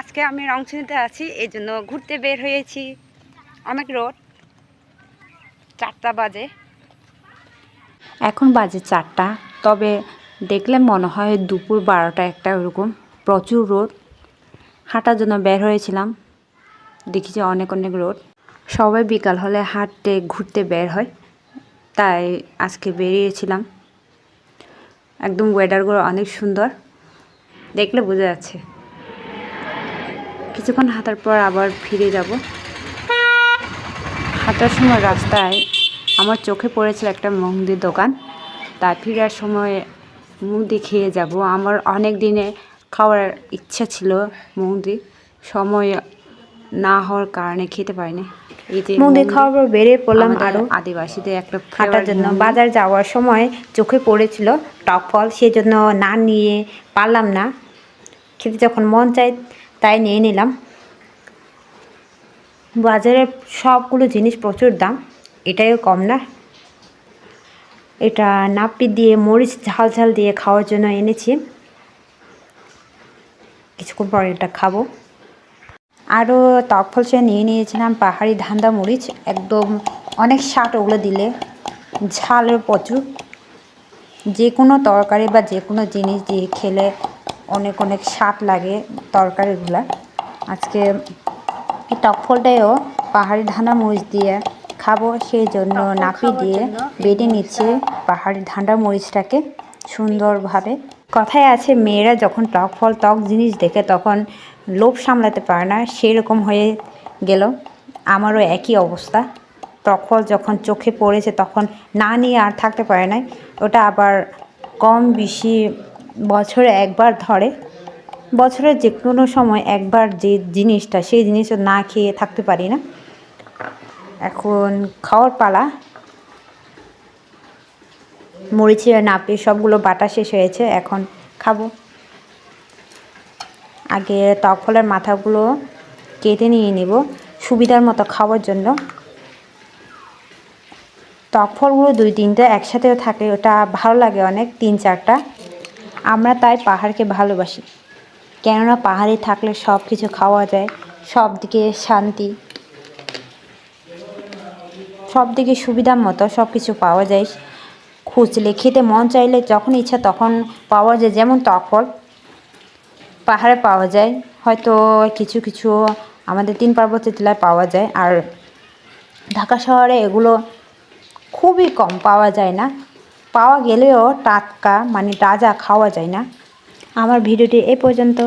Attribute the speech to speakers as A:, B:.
A: আজকে আমি রংছনিতে আছি, এই জন্য ঘুরতে বের হয়েছি। অনেক রোড চারটা বাজে।
B: এখন বাজে চারটা, তবে দেখলে মনে হয় দুপুর বারোটা একটা ওরকম, প্রচুর রোদ। হাঁটার জন্য বের হয়েছিলাম, দেখি যে অনেক অনেক রোদ। সবাই বিকাল হলে হাঁটতে ঘুরতে বের হয়, তাই আজকে বেরিয়েছিলাম। একদম ওয়েদারগুলো অনেক সুন্দর, দেখলে বোঝা যাচ্ছে। কিছুক্ষণ হাঁটার পর আবার ফিরে যাব। হাঁটার সময় রাস্তায় আমার চোখে পড়েছিল একটা মুদি দোকান। তা ফিরার সময় মুদি খেয়ে যাব। আমার অনেক দিনে খাওয়ার ইচ্ছা ছিল মুদি। সময় না হওয়ার কারণে খেতে পারিনি।
A: মুদি খাওয়ার পর বেরিয়ে পড়লাম আরও
B: আদিবাসীদের একটা
A: হাঁটার জন্য। বাজার যাওয়ার সময় চোখে পড়েছিল টক ফল। সেই জন্য না নিয়ে পারলাম না। খেতে যখন মন চাই তাই নিয়ে নিলাম। বাজারে সবগুলো জিনিস প্রচুর দাম, এটাইও কম না। এটা নাপি দিয়ে মরিচ ঝাল ঝাল দিয়ে খাওয়ার জন্য এনেছি। কিছুক্ষণ পরে এটা খাব। আরও তফল সে নিয়ে নিয়েছিলাম পাহাড়ি ধান্দা মরিচ। একদম অনেক স্বাদ ওগুলো দিলে, ঝালের প্রচুর। যে কোনো তরকারি বা যে কোনো জিনিস দিয়ে খেলে অনেক অনেক স্বাদ লাগে তরকারিগুলো। আজকে এই টক ফলটাও পাহাড়ি ধান্দা মরিচ দিয়ে খাব সেই জন্য নাপি দিয়ে বেটে নিচ্ছে পাহাড়ি ধান্দা মরিচটাকে সুন্দরভাবে। কথায় আছে মেয়েরা যখন টক ফল টক জিনিস দেখে তখন লোভ সামলাতে পারে না সেরকম হয়ে গেল। আমারও একই অবস্থা। টক ফল যখন চোখে পড়েছে তখন না নিয়ে আর থাকতে পারে না ওটা আবার কম বেশি বছরে একবার ধরে। বছরের যে কোনো সময় একবার যে জিনিসটা, সেই জিনিসটা না খেয়ে থাকতে পারি না। এখন খাওয়ার পালা। মরিচে, নাপে সবগুলো বাটা শেষ হয়েছে, এখন খাব। আগে টক ফলের মাথাগুলো কেটে নিয়ে নিব সুবিধার মতো খাওয়ার জন্য। টক ফলগুলো দুই তিনটা একসাথে থাকে, ওটা ভালো লাগে অনেক, তিন চারটা। আমরা তাই পাহাড়কে ভালোবাসি। কেননা পাহাড়ে থাকলে সব কিছু খাওয়া যায় সব দিকে শান্তি সব দিকে সুবিধার মতো সব কিছু পাওয়া যায়। খুঁজলে, খেতে মন চাইলে যখন ইচ্ছা তখন পাওয়া যায়, যেমন ফল পাহাড়ে পাওয়া যায়। হয়তো কিছু কিছু আমাদের তিন পার্বত্য জেলায় পাওয়া যায়। আর ঢাকা শহরে এগুলো খুবই কম পাওয়া যায় না। পাওয়া গেলেও টাটকা মানে তাজা খাওয়া যায় না। আমার ভিডিওটি এ পর্যন্ত।